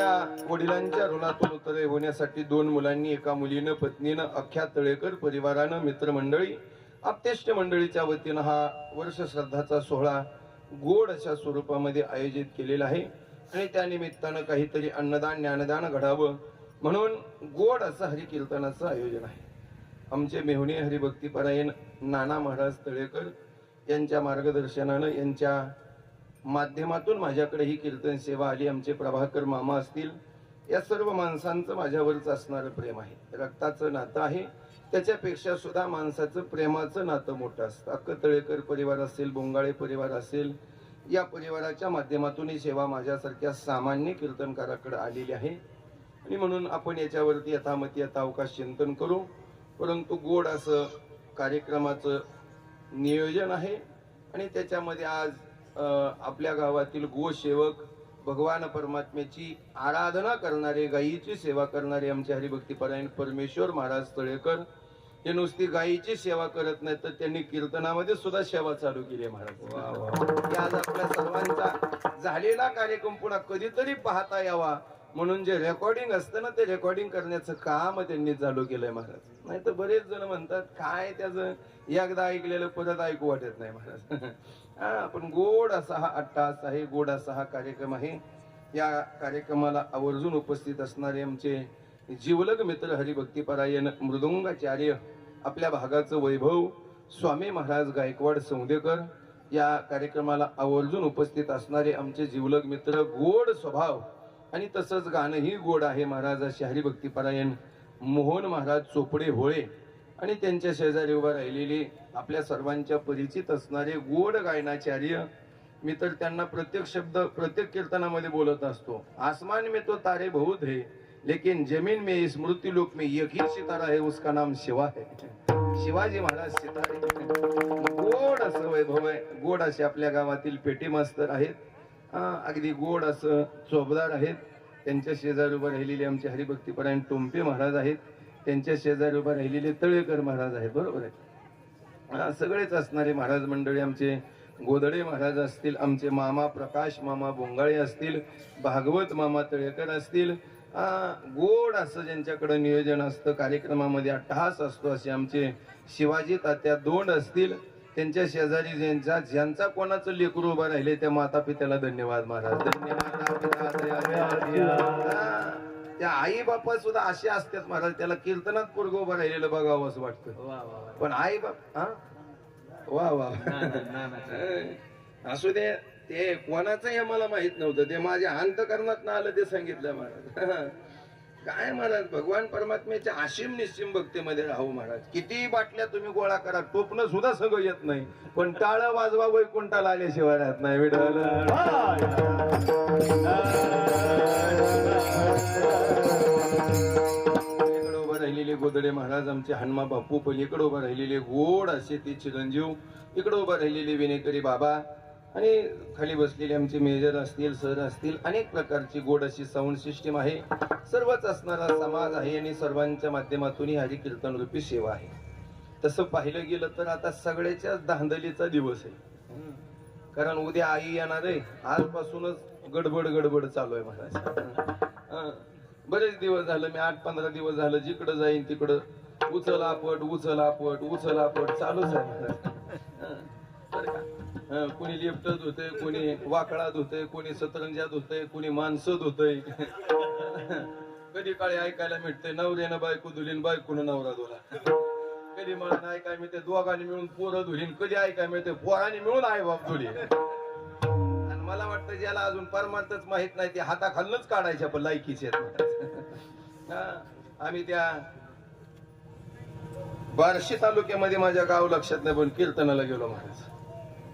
त्या वडिलांच्या ऋणातून उतरे होण्यासाठी दोन मुलांनी एका मुलीनं पत्नीनं अख्ख्या तळेकर परिवारानं मित्रमंडळी आपतेष्ट मंडळीच्या वतीनं हा वर्ष श्रद्धाचा सोहळा गोड अशा स्वरूपामध्ये आयोजित केलेला आहे. आणि त्या निमित्तानं काहीतरी अन्नदान ज्ञानदान घडावं म्हणून गोड असं हरिकीर्तनाचं आयोजन आहे. आमचे मेहुणे हरिभक्तीपरायण नाना महाराज तळेकर यांच्या मार्गदर्शनानं यांच्या माध्यमातून माझ्याकडे ही कीर्तन सेवा आली. आमचे प्रभाकर मामा असतील या सर्व माणसांचं माझ्यावरच असणारं प्रेम आहे. रक्ताचं नातं आहे. त्याच्यापेक्षा सुद्धा माणसाचं प्रेमाचं नातं मोठं असतं. अक्क तळेकर परिवार असेल बोंगाळे परिवार असेल या परिवाराच्या माध्यमातून ही सेवा माझ्यासारख्या सामान्य कीर्तनकाराकडे आलेली आहे. आणि म्हणून आपण याच्यावरती यथामती आता अवकाश चिंतन करू. परंतु गोड असं कार्यक्रमाचं नियोजन आहे. आणि त्याच्यामध्ये आज आपल्या गावातील गोसेवक भगवान परमात्म्याची आराधना करणारे गायीची सेवा करणारे आमचे हरिभक्तीपरायण परमेश्वर महाराज तळेकर हे नुसती गायीची सेवा करत नाही तर त्यांनी कीर्तनामध्ये सुद्धा सेवा चालू केली आहे महाराज. आज आपल्या सर्वांचा झालेला कार्यक्रम पुन्हा कधीतरी पाहता यावा. म्हणून जे रेकॉर्डिंग असतं ना ते रेकॉर्डिंग करण्याचं काम त्यांनी चालू केलंय महाराज. नाही तर बरेच जण म्हणतात काय त्याचं? एकदा ऐकलेलं परत ऐकू वाटत नाही महाराज. हा पण गोड असा हा अट्टास आहे गोड असा हा कार्यक्रम आहे. या कार्यक्रमाला आवर्जून उपस्थित असणारे आमचे जीवलग मित्र हरिभक्तीपरायण मृदुंगाचार्य आपल्या भागाचं वैभव स्वामी महाराज गायकवाड सौंदेकर या कार्यक्रमाला आवर्जून उपस्थित असणारे आमचे जीवलग मित्र गोड स्वभाव आणि तसंच गाणंही गोड आहे. महाराजाशी हरिभक्तीपरायण मोहन महाराज चोपडे होळे आणि त्यांच्या शेजारी उभा राहिलेले आपल्या सर्वांच्या परिचित असणारे गोड गायनाचार्य. मी तर त्यांना प्रत्येक शब्द प्रत्येक कीर्तनामध्ये बोलत असतो. आसमान में तो तारे बहुत है लेकिन जमीन में इस मृत्यु लोक में एक ही सितारा है उसका नाम शिवा है. शिवाजी महाराज सितारे. गोड असं वैभव आहे. गोड असे आपल्या गावातील पेटी मास्तर आहेत. अगदी गोड असं चोबदार आहेत. त्यांच्या शेजारी उभं राहिलेले आमचे हरिभक्तीपरायण टोंपे महाराज आहेत. त्यांच्या शेजारी उभं राहिलेले तळेकर महाराज आहेत. बरोबर आहे. सगळेच असणारे महाराज मंडळी आमचे. गोदडे महाराज असतील आमचे मामा प्रकाश मामा बोंगाळे असतील भागवत मामा तळेकर असतील. गोड असं ज्यांच्याकडे नियोजन असतं कार्यक्रमामध्ये अट्टहास असतो असे आमचे शिवाजी तात्या दोंड असतील. त्यांच्या शेजारी ज्यांचा ज्यांचा कोणाचं लेकरू उभं राहिले त्या माता पित्याला धन्यवाद महाराज. धन्यवाद त्या आई बापा सुद्धा असे असतात महाराज त्याला कीर्तनात पोरग उभं राहिलेलं बघावं असं वाटतं. पण आई बाप हा? वा वा. असू दे ते कोणाचं हे मला माहीत नव्हतं. ते माझ्या अंतकरणात आलं ते सांगितलं महाराज. काय महाराज भगवान परमात्म्याच्या आशिम निश्चिम भक्तीमध्ये राहू महाराज. किती बाटल्या तुम्ही गोळा करा टोपणं सुद्धा सगळं येत नाही. पण टाळ वाजवा वैकुंठाला आल्याशिवाय राहत नाही. विडल उभं राहिलेले गोदडे महाराज आमचे हनुमा बापू पलीकडे उभं राहिलेले गोड असे ते चिरंजीव इकडे उभं राहिलेले विनेकरी बाबा आणि खाली बसलेले आमचे मेजर असतील सर असतील अनेक प्रकारची गोड अशी साऊंड सिस्टीम आहे. सर्वच असणारा समाज आहे आणि सर्वांच्या माध्यमातून ही हरी कीर्तन रूपी सेवा आहे. तसं पाहिलं गेलं तर आता सगळ्याच्या धांदलीचा दिवस आहे. कारण उद्या आई येणार आहे. आजपासूनच गडबड गडबड चालू आहे महाराज. बरेच दिवस झालं मी आठ पंधरा दिवस झालं जिकडं जाईन तिकडं उचल आपट उचल आपट उचल आपट चालूच आहे कोणी लिफ्ट धुतय कोणी वाकडा धुतय कोणी सतरंजा धुतय कोणी माणसं धुतय कधी काळी ऐकायला मिळते नवऱ्यानं बायको धुलीन बायकोनं नवरा धुला. कधी मला ऐकाय मिळते दोघांनी मिळून पोरं धुलीन कधी ऐकाय मिळते पोरांनी मिळून आई बाप धुली. आणि मला वाटतं ज्याला अजून परमार्थच माहीत नाही ते हाताखालनच काढायच्या पण लायकीचे आहेत हा, आम्ही त्या बार्शी तालुक्यामध्ये माझ्या गाव लक्षात नाही पण कीर्तनाला गेलो महाराज.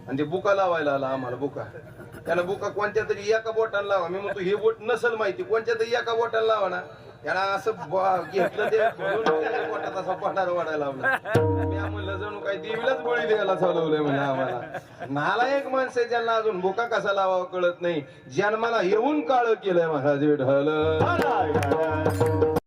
आणि ते बुका लावायला आला आम्हाला बुका. त्यानं बुका कोणत्या तरी एका बोटाला लावा. मी म्हणतो हे बोट नसल माहिती कोणत्या तरी एका बोटाला लावा ना. याला असं घेतलं ते बोटात असा पठार वाढायला लावला. मी आम्हाला जणू काही देवीलाच बळी द्यायला चालवलंय म्हणजे आम्हाला. नाला एक माणसं आहे ज्यांना अजून बुका कसा लावावा कळत नाही. जन्माला येऊन काळ केलंय महाराज विठ्ठल